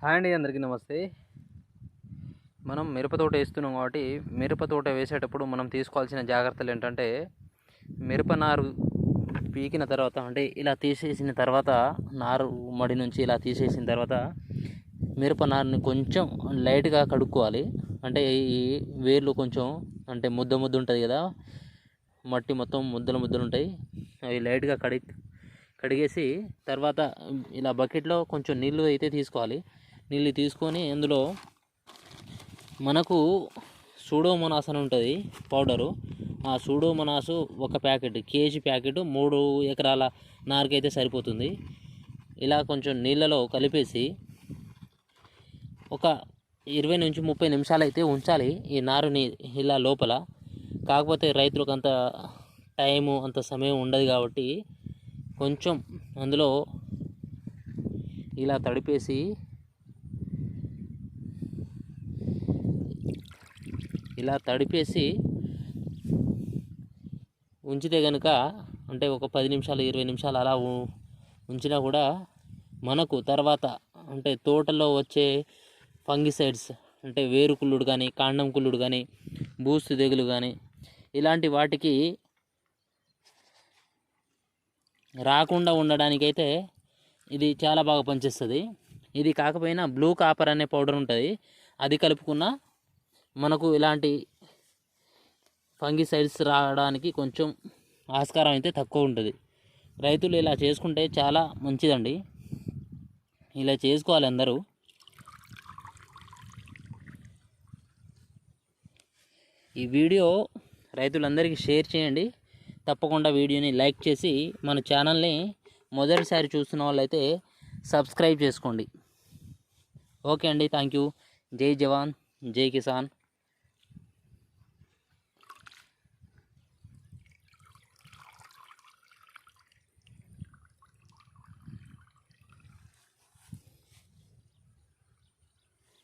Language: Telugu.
హాయ్ అండి అందరికీ నమస్తే. మనం మిరప తోట వేస్తున్నాం కాబట్టి మిరప తోట వేసేటప్పుడు మనం తీసుకోవాల్సిన జాగ్రత్తలు ఏంటంటే మిరప నారు పీకిన తర్వాత అంటే ఇలా తీసేసిన తర్వాత నారు మడి నుంచి ఇలా తీసేసిన తర్వాత మిరప నారుని కొంచెం లైట్గా కడుక్కోవాలి. అంటే ఈ వేర్లు కొంచెం అంటే ముద్ద ముద్ద ఉంటుంది కదా మట్టి మొత్తం ముద్దలు ముద్దలు ఉంటాయి. అవి లైట్గా కడి కడిగేసి తర్వాత ఇలా బకెట్లో కొంచెం నీళ్ళు అయితే తీసుకోవాలి. నీళ్ళు తీసుకొని అందులో మనకు సూడోమోనాస్ అని ఉంటుంది పౌడరు. ఆ సూడోమోనాసు ఒక ప్యాకెట్ కేజీ ప్యాకెట్ మూడు ఎకరాల నారుకైతే సరిపోతుంది. ఇలా కొంచెం నీళ్ళలో కలిపేసి ఒక ఇరవై నుంచి ముప్పై నిమిషాలు అయితే ఉంచాలి ఈ నారుని ఇలా లోపల. కాకపోతే రైతులకు అంత టైము అంత సమయం ఉండదు కాబట్టి కొంచెం అందులో ఇలా తడిపేసి ఇలా తడిపేసి ఉంచితే కనుక అంటే ఒక పది నిమిషాలు ఇరవై నిమిషాలు అలా ఉంచినా కూడా మనకు తర్వాత అంటే తోటలో వచ్చే ఫంగిసైడ్స్ అంటే వేరు కుళ్ళుడు కానీ కాండం కుళ్ళుడు కానీ బూస్తు తెగులు కానీ ఇలాంటి వాటికి రాకుండా ఉండడానికైతే ఇది చాలా బాగా పనిచేస్తుంది. ఇది కాకపోయినా బ్లూ కాపర్ అనే పౌడర్ ఉంటుంది. అది కలుపుకున్న మనకు ఇలాంటి ఫంగిసైడ్స్ రావడానికి కొంచెం ఆస్కారం అయితే తక్కువ ఉంటుంది. రైతులు ఇలా చేసుకుంటే చాలా మంచిదండి. ఇలా చేసుకోవాలి అందరూ. ఈ వీడియో రైతులందరికీ షేర్ చేయండి. తప్పకుండా వీడియోని లైక్ చేసి మన ఛానల్ని మొదటిసారి చూస్తున్న వాళ్ళైతే సబ్స్క్రైబ్ చేసుకోండి. ఓకే అండి థ్యాంక్ యూ. జై జవాన్ జై కిసాన్.